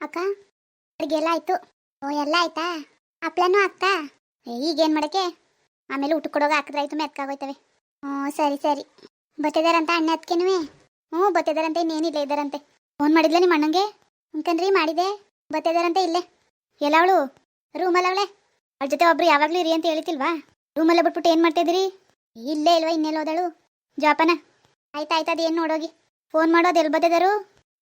ಅಕ್ಕ? ಅಡುಗೆ ಎಲ್ಲ ಆಯ್ತು. ಓ, ಎಲ್ಲ ಆಯ್ತಾ? ಹಪ್ಳನೂ ಆಗ್ತಾ? ಈಗೇನು ಮಾಡಕ್ಕೆ? ಆಮೇಲೆ ಊಟ ಕೊಡೋಗ ಹಾಕಿದ್ರಾಯ್ತು ಮೆತ್ಕಾಗೋಯ್ತವೆ ಹ್ಞೂ, ಸರಿ ಸರಿ. ಬತ್ತಿದಾರಂತ ಅಣ್ಣ ಅದಕ್ಕೇನುವೆ ಹ್ಞೂ, ಬತ್ತಿದಾರಂತೆ ಇನ್ನೇನಿಲ್ಲ ಇದ್ದಾರಂತೆ. ಫೋನ್ ಮಾಡಿದ್ಲ ನಿಮ್ಮ ಅಣ್ಣಂಗೆ? ಅಂಕಂದ್ರಿ, ಮಾಡಿದೆ. ಬತ್ತಿದಾರಂತೆ ಇಲ್ಲೇ. ಎಲ್ಲ ಅವಳು? ರೂಮಲ್ಲ ಅವಳೆ? ಅವ್ಳ ಜೊತೆ ಒಬ್ರು ಯಾವಾಗಲೂ ಇರಿ ಅಂತ ಹೇಳ್ತಿಲ್ವಾ? ರೂಮಲ್ಲ ಬಿಟ್ಬಿಟ್ಟು ಏನು ಮಾಡ್ತಿದ್ದೀರಿ ಇಲ್ಲೇ ಇಲ್ವಾ, ಇನ್ನೆಲ್ಲ ಹೋದಳು? ಜಾಪನ? ಆಯ್ತಾ ಆಯ್ತು ಏನು ನೋಡೋಗಿ. ಫೋನ್ ಮಾಡೋದು ಎಲ್ಲಿ ಬತ್ತಿದಾರು?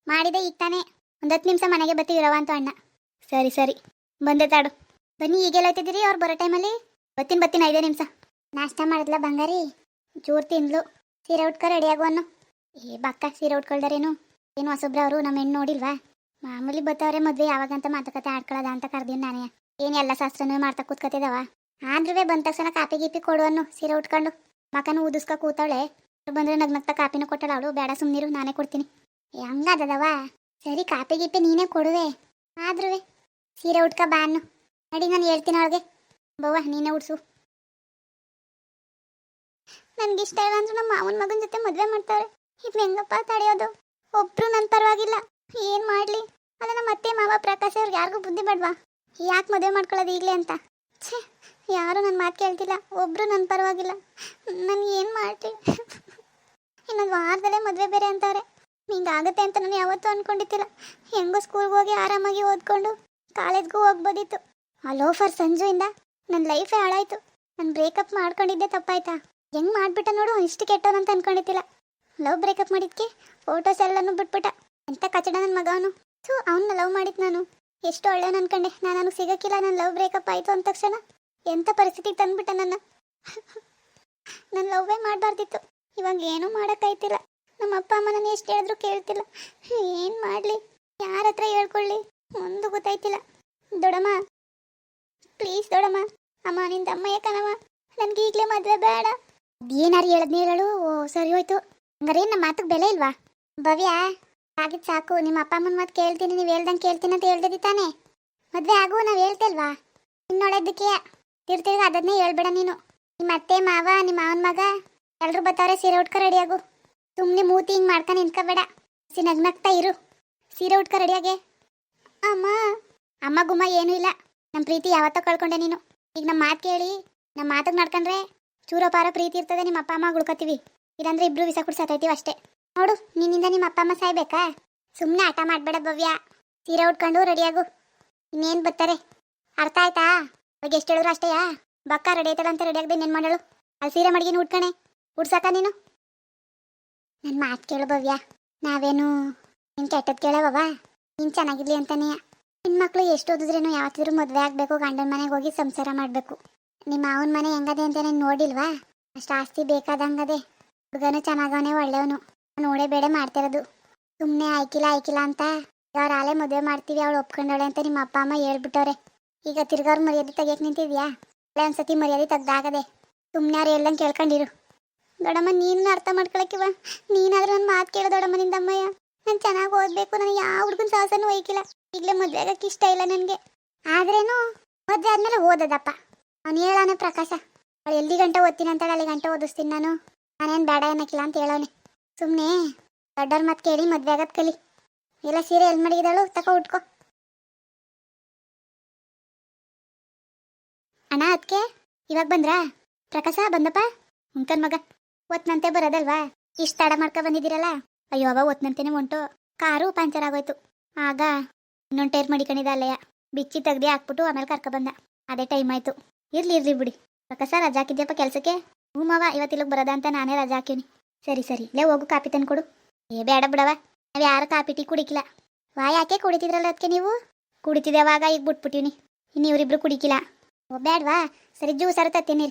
ಮಾಡಿದೆ, ಈಗ ತಾನೇ. ಒಂದು ಹತ್ತು ನಿಮಿಷ ಮನೆಗೆ ಬರ್ತೀವಿ ಅಂತ ಅಣ್ಣ. ಸರಿ ಸರಿ. ಬಂದೆ ತಾಡು. ಬನ್ನಿ, ಈಗೆಲ್ಲ ಹೋಗ್ತಿದ್ದೀರಿ ಅವ್ರು ಬರೋ ಟೈಮಲ್ಲಿ? ಬತ್ತೀನಿ ಬತ್ತೀನಿ ಐದೇ ನಿಮಿಷ. ನಾಷ್ಟ ಮಾಡಿದ್ಲ ಬಂಗಾರಿ? ಚೂರು ತಿಂದ್ಲು. ಸೀರೆ ಉಟ್ಕೊ ರೆಡಿ ಆಗುವನು ಏ, ಬಕ್ಕ, ಸೀರೆ ಉಟ್ಕೊಳ್ದಾರೇನು? ಏನು ಹೊಸಬ್ರ ಅವರು ನಮ್ಮ ಹೆಣ್ಣು ನೋಡಿಲ್ವಾ? ಮಾಮೂಲಿ ಬತ್ತವ್ರೆ ಮದ್ವೆ ಯಾವಾಗಂತ ಮಾತುಕತೆ ಆಡ್ಕೊಳ್ಳೋದ ಅಂತ ಕರ್ದೀನಿ ನಾನೇ. ಏನು ಎಲ್ಲ ಶಾಸ್ತ್ರನೂ ಮಾಡ್ತಾ ಕೂತ್ಕೊತಿದಾವ? ಆದ್ರೂ ಬಂದ ತಕ್ಷಣ ಕಾಪಿ ಗೀಪಿ ಕೊಡುವನು ಸೀರೆ ಉಟ್ಕೊಂಡು. ಮಕನು ಊದಿಸ್ಕೊ ಕೂತವಳೆ. ಬಂದ್ರೆ ನಗ್ನಗ್ತಾ ಕಾಪಿನೂ ಕೊಟ್ಟಳು ಅವಳು. ಬೇಡ ಸುಮ್ಮನಿರು ನಾನೇ ಕೊಡ್ತೀನಿ. ಹೆಂಗದವ ಸರಿ, ಕಾಪಿ ಗೀಪಿ ನೀನೇ ಕೊಡುವೆ. ಆದ್ರೂ ಸೀರೆ ಉಟ್ಕ ಬಾನು ನಡಿ, ನಾನು ಹೇಳ್ತೀನಿ ಅವಳಿಗೆ. ಬವ್ವ, ನೀನೇ ಉಡ್ಸು. ನನ್ಗಿಷ್ಟ ಇಲ್ಲ ಅಂದ್ರೆ ನಮ್ಮ ಮಾವನ ಮಗನ ಜೊತೆ ಮದುವೆ ಮಾಡ್ತಾರೆ ಇದು ಹೆಂಗಪ್ಪ ತಡೆಯೋದು? ಒಬ್ರು ನನ್ನ ಪರವಾಗಿಲ್ಲ. ಏನು ಮಾಡಲಿ? ಅಲ್ಲ, ನಮ್ಮ ಅತ್ತೆ, ಮಾವ, ಪ್ರಕಾಶ್ ಅವ್ರಿಗೆ ಯಾರಿಗೂ ಬುದ್ಧಿ ಬೇಡ್ವಾ? ಯಾಕೆ ಮದುವೆ ಮಾಡ್ಕೊಳ್ಳೋದು ಈಗಲೇ ಅಂತ? ಛೇ, ಯಾರು ನನ್ನ ಮಾತು ಕೇಳ್ತಿಲ್ಲ. ಒಬ್ರು ನನ್ನ ಪರವಾಗಿಲ್ಲ. ನಾನು ಏನು ಮಾಡ್ಲಿ? ಇನ್ನೊಂದು ವಾರದಲ್ಲೇ ಮದುವೆ ಬೇರೆ ಅಂತಾರೆ ಹಿಂಗಾಗುತ್ತೆ ಅಂತ ನಾನು ಯಾವತ್ತೂ ಅನ್ಕೊಂಡಿದ್ದಿಲ್ಲ. ಹೆಂಗೂ ಸ್ಕೂಲ್ಗೆ ಹೋಗಿ ಆರಾಮಾಗಿ ಓದ್ಕೊಂಡು ಕಾಲೇಜ್ಗೂ ಹೋಗ್ಬೋದಿತ್ತು. ಆ ಲೋಫರ್ ಸಂಜುಯಿಂದ ನನ್ನ ಲೈಫೇ ಹಾಳಾಯ್ತು. ನಾನು ಬ್ರೇಕಪ್ ಮಾಡ್ಕೊಂಡಿದ್ದೆ ತಪ್ಪಾಯ್ತಾ? ಹೆಂಗ್ ಮಾಡ್ಬಿಟ್ಟ ನೋಡು, ಇಷ್ಟು ಕೆಟ್ಟವನಂತ ಅನ್ಕೊಂಡಿದ್ದಿಲ್ಲ. ಲವ್ ಬ್ರೇಕಪ್ ಮಾಡಿದ್ಕೆ ಫೋಟೋಸ್ ಎಲ್ಲನೂ ಬಿಟ್ಬಿಟ್ಟ. ಎಂತ ಕಚಡ ನನ್ನ ಮಗವನು. ಥೂ ಅವನ್ನ ಲವ್ ಮಾಡಿದ್ ನಾನು. ಎಷ್ಟು ಒಳ್ಳೆಯವನು ಅನ್ಕೊಂಡೆ. ನಾನು ನನಗೆ ಸಿಗಕ್ಕಿಲ್ಲ ನನ್ನ ಲವ್ ಬ್ರೇಕಪ್ ಆಯ್ತು ಅಂದ ತಕ್ಷಣ. ಎಂಥ ಪರಿಸ್ಥಿತಿಗೆ ತಂದ್ಬಿಟ್ಟ ನನ್ನ. ನಾನು ಲವ್ವೇ ಮಾಡಬಾರ್ದಿತ್ತು. ಇವಾಗ ಏನೂ ಮಾಡೋಕ್ಕಾಯ್ತಿಲ್ಲ ನಮ್ಮ ಅಪ್ಪ ಅಮ್ಮ ನಾನು ಎಷ್ಟು ಹೇಳಿದ್ರು ಕೇಳ್ತಿಲ್ಲ. ಏನು ಮಾಡಲಿ? ಯಾರ ಹತ್ರ ಹೇಳ್ಕೊಳ್ಳಿ? ಒಂದು ಗೊತ್ತಾಯ್ತಿಲ್ಲ. ದೊಡಮ್ಮ ಪ್ಲೀಸ್ ದೊಡಮ್ಮ ಅಮ್ಮ, ನಿಂದ ಅಮ್ಮ ಕಣಮ್ಮ ನನಗೆ ಈಗಲೇ ಮದುವೆ ಬೇಡ. ಏನಾರು ಹೇಳದ್ನ ಹೇಳಳು ಓ, ಸರಿ ಹೋಯ್ತು. ಹಂಗಾರೆ ನಮ್ಮ ಮಾತಿಗೆ ಬೆಲೆ ಇಲ್ವಾ? ಭವ್ಯ, ಆಗಿದ್ ಸಾಕು. ನಿಮ್ಮ ಅಪ್ಪ ಅಮ್ಮನ ಮಾತು ಕೇಳ್ತೀನಿ, ನೀವು ಹೇಳ್ದಂಗೆ ಕೇಳ್ತೀನಿ ಅಂತ ಹೇಳ್ದಿದ್ದಿ ತಾನೆ? ಮದುವೆ ಆಗು ನಾವು ಹೇಳ್ತೇಲ್ವಾ? ಇನ್ನೊಳದಕ್ಕೆ ತಿರ್ತಿರ್ಗ ಅದನ್ನೇ ಹೇಳ್ಬೇಡ ನೀನು. ನಿಮ್ಮ ಅತ್ತೆ, ಮಾವ, ನಿಮ್ಮ ಮಾವನ ಮಗ ಎಲ್ಲರೂ ಬರ್ತಾರೆ ಸೀರೆ ಉಟ್ಕೊ ರೆಡಿ ಆಗು. ಸುಮ್ಮನೆ ಮೂತಿ ಹಿಂಗೆ ಮಾಡ್ಕೊಂಡು ನಿಂತ್ಕೋಬೇಡ. ಸಿ ನಗ್ನಗ್ತಾ ಇರು. ಸೀರೆ ಉಟ್ಕೊ ರೆಡಿಯಾಗೆ ಅಮ್ಮ ಅಮ್ಮ ಗುಮ್ಮ ಏನೂ ಇಲ್ಲ. ನಮ್ಮ ಪ್ರೀತಿ ಯಾವತ್ತೋ ಕಳ್ಕೊಂಡೆ ನೀನು. ಈಗ ನಮ್ಮ ಮಾತು ಕೇಳಿ ನಮ್ಮ ಮಾತಿಗೆ ನಡ್ಕೊಂಡ್ರೆ ಚೂರೋ ಪಾರ ಪ್ರೀತಿ ಇರ್ತದೆ ನಿಮ್ಮ ಅಪ್ಪ ಅಮ್ಮ ಉಳ್ಕೊತೀವಿ ಇಲ್ಲಾಂದ್ರೆ ಇಬ್ರು ವಿಸ ಕುಡ್ಸತ್ತೈತೀವಿ ಅಷ್ಟೇ. ನೋಡು, ನಿನ್ನಿಂದ ನಿಮ್ಮ ಅಪ್ಪ ಅಮ್ಮ ಸಾಯ್ಬೇಕಾ? ಸುಮ್ಮನೆ ಆಟ ಮಾಡಬೇಡ ಭವ್ಯ. ಸೀರೆ ಉಟ್ಕೊಂಡು ರೆಡಿಯಾಗು ಇನ್ನೇನು ಬರ್ತಾರೆ ಅರ್ಥ ಆಯ್ತಾ? ಅವಾಗ ಎಷ್ಟು ಹೇಳಿದ್ರು ಅಷ್ಟೇಯಾ? ಬಕ್ಕ ರೆಡಿ ಆಯ್ತಲ್ಲ ಅಂತ ರೆಡಿ ಆಗದೆ ಇನ್ನೇನು ಮಾಡಳು? ಅಲ್ಲಿ ಸೀರೆ ಮಡಗಿನ ಉಟ್ಕಣೆ. ಉಡ್ಸಾಕ ನೀನು? ನನ್ನ ಮಾತು ಕೇಳು ಭವ್ಯ. ನಾವೇನು ನಿನ್ ಕೆಟ್ಟದ್ ಕೇಳವವ? ನೀನು ಚೆನ್ನಾಗಿರ್ಲಿ ಅಂತಾನೆ. ಮಕ್ಕಳು ಎಷ್ಟು ಓದಿದ್ರೇನು ಯಾವತ್ತಿದ್ರು ಮದುವೆ ಆಗಬೇಕು, ಗಂಡನ ಮನೆಗೆ ಹೋಗಿ ಸಂಸಾರ ಮಾಡಬೇಕು. ನಿಮ್ಮ ಮಾವನ ಮನೆ ಹೆಂಗದೆ ಅಂತ ನೀನು ನೋಡಿಲ್ವಾ? ಅಷ್ಟು ಆಸ್ತಿ ಬೇಕಾದಂಗದೆ. ಹುಡುಗನು ಚೆನ್ನಾಗವನೆ, ಒಳ್ಳೆಯವನು. ನೋಡೇ ಬೇಡ ಮಾಡ್ತಿರೋದು. ಸುಮ್ಮನೆ ಆಯ್ಕಿಲ್ಲ ಆಯ್ಕಿಲ್ಲ ಅಂತ ಅವ್ರ ಆಲೆ ಮದುವೆ ಮಾಡ್ತೀವಿ, ಅವಳು ಒಪ್ಕೊಂಡವಳೆ ಅಂತ ನಿಮ್ಮ ಅಪ್ಪ, ಅಮ್ಮ ಹೇಳ್ಬಿಟ್ಟವ್ರೆ. ಈಗ ತಿರ್ಗವ್ರ ಮರ್ಯಾದೆ ತೆಗಿಯಕ್ಕೆ ನಿಂತಿದ್ಯಾ? ಒಳ್ಳೆ ಒಂದ್ಸತಿ ಮರ್ಯಾದೆ ತೆಗ್ದಾಗದೆ. ಸುಮ್ಮನೆ ಅವ್ರು ಹೇಳ್ದಂಗೆ ಕೇಳ್ಕೊಂಡಿರು. ದೊಡ್ಡಮ್ಮ ನೀನು ಅರ್ಥ ಮಾಡ್ಕೊಳಕ್ಕಿವ ನೀನಾದ್ರೂ ಒಂದು ಮಾತು ಕೇಳು ದೊಡ್ಡಮ್ಮನಿಂದ ಅಮ್ಮಯ್ಯ ನಾನು ಚೆನ್ನಾಗಿ ಓದಬೇಕು ನನಗೆ ಯಾವ ಹುಡುಗನ ಸಾಹಸನೂ ಒಯ್ಕಿಲ್ಲ. ಈಗಲೇ ಮದುವೆ ಆಗಕ್ಕೆ ಇಷ್ಟ ಇಲ್ಲ ನನಗೆ. ಆದ್ರೇನು, ಮದುವೆ ಆದ್ಮೇಲೆ ಓದದಪ್ಪ. ಅವ್ನು ಹೇಳಾನೆ ಪ್ರಕಾಶ, ಅವಳು ಎಲ್ಲಿ ಗಂಟೆ ಓದ್ತೀನಿ ಅಂತಾಳೆ ಅಲ್ಲಿ ಗಂಟೆ ಓದಿಸ್ತೀನಿ ನಾನು. ನಾನೇನು ಬೇಡ ಏನಕ್ಕಿಲ್ಲ ಅಂತ ಹೇಳೋನೆ ಸುಮ್ಮನೆ ದೊಡ್ಡವ್ರ ಮಾತು ಕೇಳಿ ಮದುವೆ ಆಗದ್ ಕಲಿ. ಎಲ್ಲ ಸೀರೆ ಎಲ್ಲಿ ಮಡಗಿದಾಳು, ತಕೋ ಉಟ್ಕೋ. ಅಣ್ಣ ಅದಕ್ಕೆ ಇವಾಗ ಬಂದ್ರಾ? ಪ್ರಕಾಶ, ಬಂದಪ್ಪ? ಉಂಕನ್ ಮಗ. ಒತ್ನಂತೆ ಬರೋದಲ್ವಾ? ಇಷ್ಟು ತಡ ಮಾಡ್ಕೊ ಬಂದಿದ್ದೀರಲ್ಲ? ಅಯ್ಯೋ, ಅವ ಒತ್ನಂತೆನೆ ಹೊಂಟು. ಕಾರು ಪಂಚರ್ ಆಗೋಯ್ತು. ಆಗ ಇನ್ನೊಂದು ಟೈರ್ ಮಡಿಕೊಂಡಿದ್ದ ಅಲ್ಲಯ್ಯ. ಬಿಚ್ಚಿ ತೆಗ್ದು ಹಾಕ್ಬಿಟ್ಟು ಆಮೇಲೆ ಕರ್ಕ ಬಂದ. ಅದೇ ಟೈಮ್ ಆಯ್ತು. ಇರ್ಲಿ ಇರ್ಲಿ ಬಿಡಿ. ಪ್ರಕಾಶ, ರಜಾ ಹಾಕಿದ್ಯಪ್ಪ ಕೆಲಸಕ್ಕೆ? ಹ್ಞೂ ಮಾವ ಇವತ್ತಿಲ್ಲಿಗೆ ಬರೋದ ಅಂತ ನಾನೇ ರಜಾ ಹಾಕೀನಿ. ಸರಿ ಸರಿ. ಲೇ, ಹೋಗು, ಕಾಪಿ ತಂದು ಕೊಡು. ಏ, ಬೇಡ ಬಿಡವ ನಾವು ಯಾರು ಕಾಪಿ ಟೀ ಕುಡಿಕಿಲ್ಲ. ವಾ, ಯಾಕೆ ಕುಡಿತಿದ್ರಲ್ಲ ಅದಕ್ಕೆ ನೀವು? ಕುಡಿತಿದ್ದೇವಾಗ ಈಗ ಬಿಟ್ಬಿಟ್ಟಿವ್ನಿ. ಇನ್ನು ಇವರಿಬ್ರು ಕುಡಿಕಿಲ್ಲ. ಓ ಬೇಡವಾ ಸರಿ, ಜ್ಯೂಸ್ ಜ್ಯೂಸಾರು ತತ್ತೀನಿ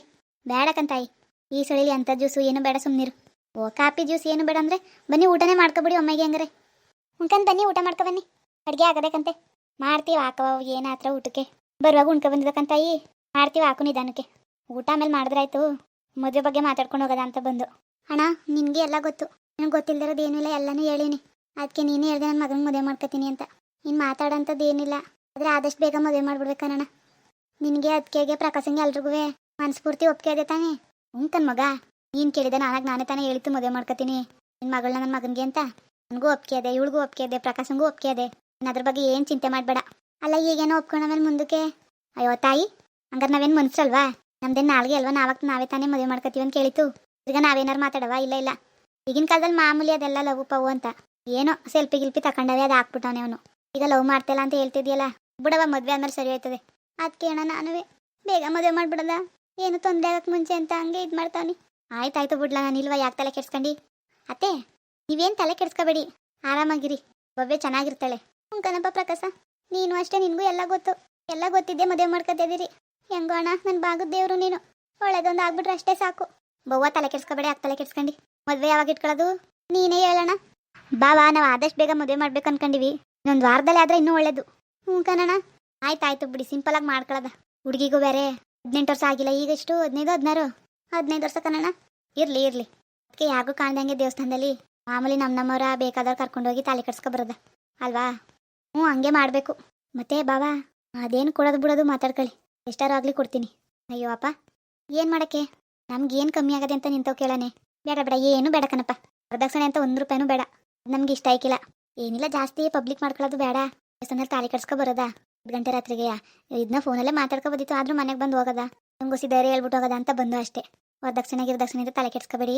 ಬೇಡಕ್ಕಂತಾಯಿ ಈ ಸಳಿಲಿ ಅಂಥ ಜ್ಯೂಸು ಏನು ಬೇಡ ಸುಮ್ಮನಿರು ಓ, ಕಾಪಿ ಜ್ಯೂಸ್ ಏನು ಬೇಡ ಅಂದರೆ ಬನ್ನಿ ಊಟನೇ ಮಾಡ್ಕೊಬಿಡಿ ಒಮ್ಮೆಗೆ ಹಂಗಾರೆ. ಉಣ್ಕಂದು ಬನ್ನಿ ಊಟ ಮಾಡ್ಕೊ ಬನ್ನಿ. ಅಡುಗೆ ಆಗಬೇಕಂತೆ. ಮಾಡ್ತೀವಿ ಹಾಕವ ಏನು ಹತ್ರ ಊಟಕ್ಕೆ. ಬರುವಾಗ ಉಣ್ಕೊ ಬಂದಿದ್ದಕ್ಕಂತಾಯಿ ಮಾಡ್ತೀವಿ ಹಾಕು ನಿಧಾನಕ್ಕೆ. ಊಟ ಆಮೇಲೆ ಮಾಡಿದ್ರಾಯ್ತು ಮದುವೆ ಬಗ್ಗೆ ಮಾತಾಡ್ಕೊಂಡು ಹೋಗೋದ ಅಂತ ಬಂದು. ಅಣ್ಣ, ನಿನಗೆ ಎಲ್ಲ ಗೊತ್ತು. ನಿನಗೆ ಗೊತ್ತಿಲ್ಲದಿರೋದು ಏನಿಲ್ಲ, ಎಲ್ಲನೂ ಹೇಳೀನಿ. ಅದಕ್ಕೆ ನೀನೇ ಹೇಳಿದೆ ನನ್ನ ಮಗನ ಮದುವೆ ಮಾಡ್ಕೊತೀನಿ ಅಂತ. ನೀನು ಮಾತಾಡೋಂಥದ್ದು ಏನಿಲ್ಲ. ಆದರೆ ಆದಷ್ಟು ಬೇಗ ಮದುವೆ ಮಾಡ್ಬಿಡ್ಬೇಕಣ್ಣ ನಿನಗೆ ಅದಕ್ಕೆ ಪ್ರಕಾಶಂಗೆ ಎಲ್ರಿಗೂ ಮನಸ್ಫೂರ್ತಿ ಒಪ್ಪಿಗೆ ಇದೆ ತಾನೇ. ಉಂಟನ್ ಮಗ, ನೀನು ಕೇಳಿದೆ ನಾನಾಗ ನಾನೇ ತಾನೇ ಹೇಳಿತು ಮದುವೆ ಮಾಡ್ಕೊತೀನಿ. ನಿನ್ನ ಮಗಳನ್ನ ನನ್ನ ಮಗನಿಗೆ ಅಂತ? ನನಗೂ ಒಪ್ಪಿಗೆ ಇದೆ, ಇವಳಿಗೂ ಒಪ್ಪಿಗೆ ಇದೆ, ಪ್ರಕಾಶಂಗೂ ಒಪ್ಪಿಗೆ ಇದೆ. ನಾನು ಅದ್ರ ಬಗ್ಗೆ ಏನು ಚಿಂತೆ ಮಾಡಬೇಡ. ಅಲ್ಲ, ಈಗೇನೋ ಒಪ್ಕೊಂಡ ಮೇಲೆ ಮುಂದಕ್ಕೆ? ಅಯ್ಯೋ, ತಾಯಿ, ಹಂಗಾರೆ ನಾವೇನು ಮನ್ಸಲ್ವಾ? ನಮ್ದೇನು ನಾಲ್ಗೆ ಅಲ್ವಾ? ನಾವಾಗ ನಾವೇ ತಾನೇ ಮದುವೆ ಮಾಡ್ಕೊತೀವಿ ಅಂತ ಕೇಳಿತು ಈಗ ನಾವೇನಾರು ಮಾತಾಡವಾ? ಇಲ್ಲ ಇಲ್ಲ. ಈಗಿನ ಕಾಲದಲ್ಲಿ ಮಾಮೂಲಿ ಅದೆಲ್ಲ ಲವ್ ಪವು ಅಂತ. ಏನೋ ಸೆಲ್ಫಿ ಗಿಲ್ಪಿ ತಕೊಂಡವೇ ಅದು ಹಾಕ್ಬಿಟ್ಟವನೆ ಅವನು. ಈಗ ಲವ್ ಮಾಡ್ತಿಲ್ಲ ಅಂತ ಹೇಳ್ತಿದ್ಯಲ್ಲ? ಬಿಡವ ಮದುವೆ ಆದ್ಮೇಲೆ ಸರಿ ಹೋಯ್ತದೆ ಅದಕ್ಕೆ ಅಣ್ಣ ನಾನುವೇ. ಬೇಗ ಮದುವೆ ಮಾಡ್ಬಿಡದ ಏನು ತೊಂದರೆ ಆಗಕ್ಕೆ ಮುಂಚೆ ಅಂತ ಹಂಗೆ ಇದು ಮಾಡ್ತಾವನಿ. ಆಯ್ತಾಯ್ತು ಬಿಡ್ಲ, ನಾನು ಇಲ್ವಾ ಯಾಕೆ ತಲೆ ಕೆಡ್ಸ್ಕೊಂಡಿ? ಅತ್ತೆ, ನೀವೇನು ತಲೆ ಕೆಡ್ಸ್ಕೋಬೇಡಿ. ಆರಾಮಾಗಿರಿ. ಭವ್ಯ ಚೆನ್ನಾಗಿರ್ತಾಳೆ. ಹ್ಞೂ ಕಣಪ್ಪ ಪ್ರಕಾಶ. ನೀನು ಅಷ್ಟೇ, ನಿನಗೂ ಎಲ್ಲ ಗೊತ್ತು. ಎಲ್ಲ ಗೊತ್ತಿದ್ದೆ ಮದುವೆ ಮಾಡ್ಕೊತಿದ್ದೀರಿ ಹೆಂಗೋ ಅಣ್ಣ ನನ್ನ ಭಾಗದ ದೇವರು ನೀನು. ಒಳ್ಳೇದೊಂದು ಆಗ್ಬಿಟ್ರೆ ಅಷ್ಟೇ ಸಾಕು. ಬವ್ವ ತಲೆ ಕೆಡ್ಸ್ಕೊಬೇಡಿ, ಯಾಕೆ ತಲೆ ಕೆಡ್ಸ್ಕೊಂಡು? ಮದುವೆ ಯಾವಾಗ ಇಟ್ಕೊಳ್ಳೋದು ನೀನೇ ಹೇಳೋಣ ಬಾವಾ, ನಾವು ಆದಷ್ಟು ಬೇಗ ಮದುವೆ ಮಾಡ್ಬೇಕು ಅನ್ಕೊಂಡಿವಿ. ಇನ್ನೊಂದು ವಾರದಲ್ಲಿ ಆದರೆ ಇನ್ನೂ ಒಳ್ಳೇದು. ಹ್ಞೂ ಕಣಣ್ಣ. ಆಯ್ತಾಯ್ತು ಬಿಡಿ ಸಿಂಪಲ್ ಆಗಿ ಮಾಡ್ಕೊಳ್ಳೋದ ಹುಡುಗಿಗೂ ಬೇರೆ. ಹದಿನೆಂಟು ವರ್ಷ ಆಗಿಲ್ಲ ಈಗ ಎಷ್ಟು ಹದಿನೈದು, ಹದಿನಾರು, ಹದಿನೈದು ವರ್ಷ ಕಣಣ್ಣ. ಇರ್ಲಿ ಇರ್ಲಿ. ಅದಕ್ಕೆ ಯಾಗೂ ಕಾಣ್ದಂಗೆ ದೇವಸ್ಥಾನದಲ್ಲಿ ಮಾಮೂಲಿ ನಮ್ಮ ನಮ್ಮವರ ಬೇಕಾದವ್ರು ಕರ್ಕೊಂಡೋಗಿ ತಾಲಿ ಕಟ್ಸ್ಕೊ ಬರೋದ. ಅಲ್ವಾ? ಹ್ಞೂ, ಹಂಗೆ ಮಾಡಬೇಕು. ಮತ್ತೆ ಬಾವಾ, ಅದೇನು ಕೊಡೋದು ಬಿಡೋದು ಮಾತಾಡ್ಕೊಳ್ಳಿ. ಎಷ್ಟಾರು ಆಗಲಿ ಕೊಡ್ತೀನಿ. ಅಯ್ಯೋ, ಅಪ್ಪ. ಏನು ಮಾಡಕ್ಕೆ? ನಮ್ಗೇನು ಕಮ್ಮಿ ಆಗದೆ ಅಂತ ನಿಂತವ್ ಕೇಳನೆ. ಬೇಡ ಬೇಡ, ಏನು ಬೇಡ ಕಣಪ್ಪ. ಪ್ರದಕ್ಷಿಣೆ ಅಂತ ಒಂದು ರೂಪಾಯಿನೂ ಬೇಡ. ನಮ್ಗೆ ಇಷ್ಟ ಆಯ್ಕಿಲ್ಲ. ಏನಿಲ್ಲ, ಜಾಸ್ತಿ ಪಬ್ಲಿಕ್ ಮಾಡ್ಕೊಳ್ಳೋದು ಬೇಡ. ದೇವಸ್ಥಾನದಲ್ಲಿ ತಾಲಿ ಕಟ್ಸ್ಕೊ ಬರೋದಾ? ಗಂಟೆ ರಾತ್ರಿಗೆ ಇದನ್ನ ಫೋನಲ್ಲೇ ಮಾತಾಡ್ಕೋ ಬಂದಿತ್ತು, ಆದ್ರೂ ಮನೆಗೆ ಬಂದು ಹೋಗೋದ. ನಂಗೊಸಿ ಧೈರ್ಯ ಹೇಳ್ಬಿಟ್ಟು ಹೋಗೋದ ಅಂತ ಬಂದು ಅಷ್ಟೇ. ವರದಕ್ಷಿಣೆ ಗಿರದಕ್ಷಿಣೆ ಅಂತ ತಲೆ ಕೆಡ್ಸ್ಕೋಬೇಡಿ.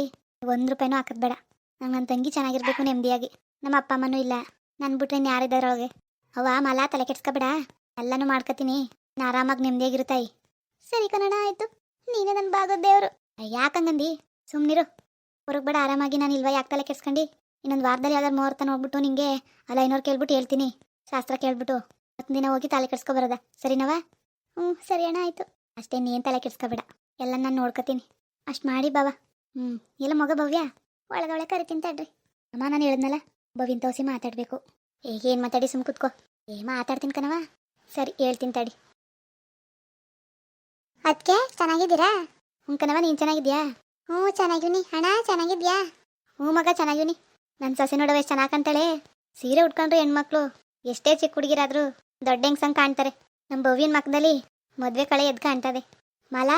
ಒಂದು ರೂಪಾಯಿನೂ ಹಾಕೋದು ಬೇಡ. ನಂಗೆ ನನ್ನ ತಂಗಿ ಚೆನ್ನಾಗಿರ್ಬೇಕು ನೆಮ್ಮದಿಯಾಗಿ ನಮ್ಮ ಅಪ್ಪ ಅಮ್ಮನೂ ಇಲ್ಲ. ನನ್ ಬಿಟ್ರೆ ಇನ್ನು ಯಾರಿದ್ದಾರೆ ಅವಳಿಗೆ ಅವ ಮಲ, ತಲೆ ಕೆಡ್ಸ್ಕೊಬೇಡ. ಎಲ್ಲನೂ ಮಾಡ್ಕೊತೀನಿ. ನಾನು ಆರಾಮಾಗಿ ನೆಮ್ಮದಿಯಾಗಿರುತ್ತಾಯಿ ಸರಿ ಕನ್ನಡ, ಆಯ್ತು. ನೀನೇ ನನ್ನ ಭಾಗದ ದೇವರು. ಯಾಕಂಗಂದಿ ಸುಮ್ಮನಿರು ಹೊರಗೆ ಬೇಡ, ಆರಾಮಾಗಿ. ನಾನು ಇಲ್ವಾ ಯಾಕೆ ತಲೆ ಕೆಡ್ಸ್ಕೊಂಡು? ಇನ್ನೊಂದು ವಾರದಲ್ಲಿ ಯಾವ್ದಾರು ಮುಹೂರ್ತ ನೋಡ್ಬಿಟ್ಟು ನಿಂಗೆ ಅಲ್ಲ ಇನ್ನೋರು ಕೇಳ್ಬಿಟ್ಟು ಹೇಳ್ತೀನಿ. ಶಾಸ್ತ್ರ ಕೇಳ್ಬಿಟ್ಟು. ಹತ್ತು ದಿನ ಹೋಗಿ ತಲೆ ಕೆಡ್ಸ್ಕೊ ಬರೋದ. ಸರಿನವ ಹ್ಞೂ ಸರಿ ಅಣ್ಣ, ಆಯಿತು. ಅಷ್ಟೇ ನೀನು ತಲೆ ಕೆಡ್ಸ್ಕೊಬೇಡ ಎಲ್ಲ ನಾನು ನೋಡ್ಕೊತೀನಿ. ಅಷ್ಟು ಮಾಡಿ ಬಾವ. ಹ್ಞೂ ಇಲ್ಲ ಮಗ ಭವ್ಯ? ಒಳಗೊಳಗೆ ಕರಿತೀನಿ ತಡ್ರಿ ಅಮ್ಮ, ನಾನು ಹೇಳಿದ್ನಲ್ಲ ಬವಿನ್ ತೋಸಿ ಮಾತಾಡಬೇಕು. ಏನು ಮಾತಾಡಿ ಸುಮ್ ಕುತ್ಕೋ. ಏ, ಮಾತಾಡ್ತೀನಿ ಕಣವ ಸರಿ, ಹೇಳ್ತೀನಿ ತಡಿ. ಅದಕ್ಕೆ ಚೆನ್ನಾಗಿದ್ದೀರಾ? ಹ್ಞೂ ಕಣವ ನೀನು ಚೆನ್ನಾಗಿದ್ಯಾ ಹ್ಞೂ, ಚೆನ್ನಾಗಿವ್ನಿ. ಅಣ್ಣ ಚೆನ್ನಾಗಿದ್ಯಾ ಹ್ಞೂ ಮಗ, ಚೆನ್ನಾಗಿವ್ನಿ. ನನ್ನ ಸೊಸೆ ನೋಡೋ ಎಷ್ಟು ಚೆನ್ನಾಗಿ ಕಾಣ್ತಾಳೆ. ಸೀರೆ ಉಟ್ಕೊಂಡ್ರು ಹೆಣ್ಮಕ್ಳು. ಎಷ್ಟೇ ಚಿಕ್ಕ ಹುಡುಗಿರಾದ್ರು. ದೊಡ್ಡ ಹೆಂಗ್ಸಂಗೆ ಕಾಣ್ತಾರೆ. ನಮ್ಮ ಭವ್ಯನ ಮಕ್ಕದಲ್ಲಿ ಮದುವೆ ಕಳೆ ಎದ್ದು ಕಾಣ್ತದೆ. ಮಾಲಾ,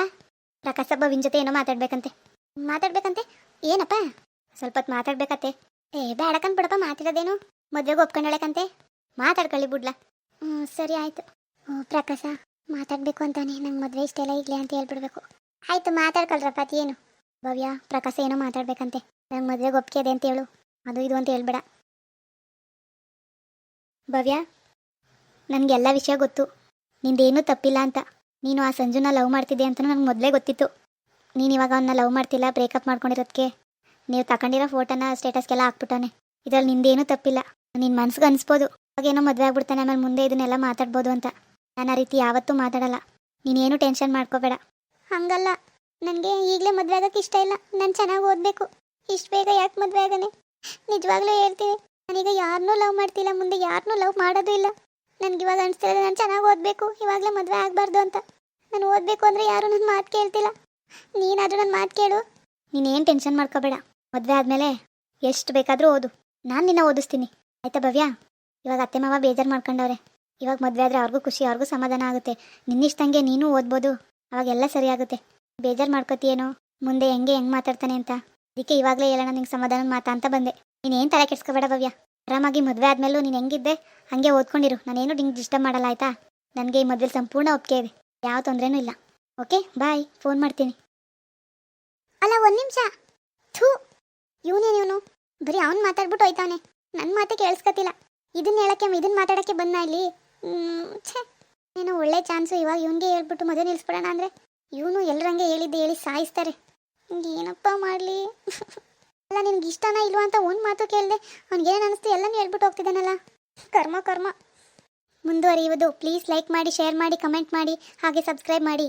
ಪ್ರಕಾಶ ಭವಿನ ಜೊತೆ ಏನೋ ಮಾತಾಡ್ಬೇಕಂತೆ. ಮಾತಾಡ್ಬೇಕಂತೆ? ಏನಪ್ಪ? ಸ್ವಲ್ಪ ಹೊತ್ತು ಮಾತಾಡ್ಬೇಕತ್ತೆ. ಏ ಬೇಡಕಂತ ಬಿಡಪ್ಪ ಮಾತಾಡೋದೇನು? ಮದುವೆಗೆ ಒಪ್ಕೊಂಡಳಕಂತೆ ಮಾತಾಡ್ಕೊಳ್ಳಿ ಬಿಡ್ಲಾ. ಹ್ಞೂ ಸರಿ ಆಯಿತು. ಹ್ಞೂ ಪ್ರಕಾಶ, ಮಾತಾಡಬೇಕು ಅಂತಾನೆ. ನಂಗೆ ಮದುವೆ ಇಷ್ಟೆಲ್ಲ ಇರಲಿ ಅಂತ ಹೇಳ್ಬಿಡ್ಬೇಕು. ಆಯಿತು, ಮಾತಾಡ್ಕೊಳ್ರಪ್ಪ ಏನು? ಭವ್ಯ, ಪ್ರಕಾಶ ಏನೋ ಮಾತಾಡ್ಬೇಕಂತೆ. ನಂಗೆ ಮದುವೆಗೆ ಒಪ್ಕೆ ಅದೆ ಅಂತ ಹೇಳು. ಅದು ಇದು ಅಂತ ಹೇಳ್ಬೇಡ. ಭವ್ಯ ನನಗೆಲ್ಲ ವಿಷಯ ಗೊತ್ತು. ನಿಂದೇನೂ ತಪ್ಪಿಲ್ಲ ಅಂತ. ನೀನು ಆ ಸಂಜುನ ಲವ್ ಮಾಡ್ತಿದ್ದೆ ಅಂತ ನನಗೆ ಮೊದಲೇ ಗೊತ್ತಿತ್ತು. ನೀನು ಇವಾಗ ಅವನ್ನ ಲವ್ ಮಾಡ್ತಿಲ್ಲ, ಬ್ರೇಕಪ್ ಮಾಡ್ಕೊಂಡಿರೋದಕ್ಕೆ ನೀವು ತಗೊಂಡಿರೋ ಫೋಟೋನ, ಸ್ಟೇಟಸ್ಗೆಲ್ಲ ಹಾಕ್ಬಿಟ್ಟಾನೆ ಇದರಲ್ಲಿ ನಿಂದೇನೂ ತಪ್ಪಿಲ್ಲ. ನಿನ್ನ ಮನ್ಸಿಗೆ ಅನಿಸ್ಬೋದು. ಅವಾಗೇನೋ ಮದುವೆ ಆಗ್ಬಿಡ್ತಾನೆ, ಆಮೇಲೆ ಮುಂದೆ ಇದನ್ನೆಲ್ಲ ಮಾತಾಡ್ಬೋದು ಅಂತ. ನಾನು ಆ ರೀತಿ ಯಾವತ್ತೂ ಮಾತಾಡಲ್ಲ. ನೀನೇನು ಟೆನ್ಷನ್ ಮಾಡ್ಕೋಬೇಡ. ಹಂಗಲ್ಲ. ನನಗೆ ಈಗಲೇ ಮದುವೆ ಆಗೋಕ್ಕೆ ಇಷ್ಟ ಇಲ್ಲ. ನಾನು ಚೆನ್ನಾಗಿ ಓದಬೇಕು. ಇಷ್ಟು ಬೇಗ ಯಾಕೆ ಮದುವೆ ಆಗನೆ? ನಿಜವಾಗ್ಲೂ ಹೇಳ್ತೀನಿ. ನಾನೀಗ ಯಾರನ್ನೂ ಲವ್ ಮಾಡ್ತಿಲ್ಲ, ಮುಂದೆ ಯಾರನ್ನೂ ಲವ್ ಮಾಡೋದು ಇಲ್ಲ. ನನಗೆ ಇವಾಗ ಅನಿಸ್ತಿರೋದು ನಾನು ಚೆನ್ನಾಗಿ ಓದಬೇಕು, ಇವಾಗಲೇ ಮದುವೆ ಆಗಬಾರ್ದು ಅಂತ. ನಾನು ಓದಬೇಕು ಅಂದರೆ ಯಾರೂ ನನ್ನ ಮಾತು ಕೇಳ್ತಿಲ್ಲ. ನೀನಾದರೂ ನನ್ನ ಮಾತು ಕೇಳು. ನೀನೇನು ಟೆನ್ಷನ್ ಮಾಡ್ಕೋಬೇಡ. ಮದುವೆ ಆದಮೇಲೆ ಎಷ್ಟು ಬೇಕಾದರೂ ಓದು. ನಾನು ನಿನ್ನ ಓದಿಸ್ತೀನಿ. ಆಯ್ತಾ ಭವ್ಯ? ಇವಾಗ ಅತ್ತೆ ಮಾವ ಬೇಜಾರು ಮಾಡ್ಕೊಂಡವ್ರೆ. ಇವಾಗ ಮದುವೆ ಆದರೆ ಅವ್ರಿಗೂ ಖುಷಿ, ಅವ್ರಿಗೂ ಸಮಾಧಾನ ಆಗುತ್ತೆ. ನಿನ್ನಿಷ್ಟಂಗೆ ನೀನು ಓದ್ಬೋದು. ಅವಾಗೆಲ್ಲ ಸರಿಯಾಗುತ್ತೆ ಬೇಜಾರು ಮಾಡ್ಕೋತೀಯೇನೋ? ಮುಂದೆ ಹೆಂಗೆ ಹೆಂಗೆ ಮಾತಾಡ್ತಾನೆ ಅಂತ. ಅದಕ್ಕೆ ಇವಾಗಲೇ ಹೇಳೋಣ ನಿಂಗೆ ಸಮಾಧಾನದ ಮಾತಾ ಅಂತ ಬಂದೆ. ನೀನೇನು ತಲೆ ಕೆಡ್ಸ್ಕೋಬೇಡ ಭವ್ಯ? ಆರಾಮಾಗಿ ಮದುವೆ ಆದಮೇಲೂ ನೀನು ಹೆಂಗಿದ್ದೆ? ಹಂಗೆ ಓದ್ಕೊಂಡಿರು. ನಾನೇನು ನಿಂಗೆ ಡಿಸ್ಟರ್ಬ್ ಮಾಡಲ್ಲ, ಆಯ್ತಾ? ನನಗೆ ಈ ಮದುವೆ ಸಂಪೂರ್ಣ ಒಪ್ಪಿಗೆ ಇದೆ ಯಾವ ತೊಂದರೆನೂ ಇಲ್ಲ. ಓಕೆ, ಬಾಯ್. ಫೋನ್ ಮಾಡ್ತೀನಿ. ಅಲ್ಲ, ಒಂದು ನಿಮಿಷ. ಥೂ, ಇವನೇನು ಇವನು? ಬರೀ ಅವ್ನು ಮಾತಾಡ್ಬಿಟ್ಟು ಹೋಯ್ತಾನೆ ನನ್ನ ಮಾತೇ ಕೇಳಿಸ್ಕೊತಿಲ್ಲ. ಇದನ್ನ ಹೇಳಕ್ಕೆ ಇದನ್ನ ಮಾತಾಡೋಕ್ಕೆ ಬಂದ ಇಲ್ಲಿ? ಛೇ. ಏನೋ ಒಳ್ಳೆ ಚಾನ್ಸು. ಇವಾಗ ಇವನಿಗೆ ಹೇಳ್ಬಿಟ್ಟು ಮದುವೆ ನಿಲ್ಲಿಸ್ಬಿಡೋಣ ಅಂದರೆ ಇವನು ಎಲ್ಲರಂಗೆ ಹೇಳಿದ್ದು ಹೇಳಿ ಸಾಯಿಸ್ತಾರೆ. ಏನಪ್ಪ ಮಾಡಲಿ? ಅಲ್ಲ, ನಿನ್ಗೆ ಇಷ್ಟನ ಇಲ್ವಾ ಅಂತ ಒಂದು ಮಾತು ಕೇಳಿದೆ. ಅವ್ನಿಗೇನು ಅನಿಸ್ತು ಎಲ್ಲನೂ ಹೇಳ್ಬಿಟ್ಟು ಹೋಗ್ತಿದ್ದಾನಲ್ಲ. ಕರ್ಮ ಕರ್ಮ. ಮುಂದುವರಿಯುವುದು. ಪ್ಲೀಸ್ ಲೈಕ್ ಮಾಡಿ ಶೇರ್ ಮಾಡಿ ಕಮೆಂಟ್ ಮಾಡಿ, ಹಾಗೆ ಸಬ್ಸ್ಕ್ರೈಬ್ ಮಾಡಿ.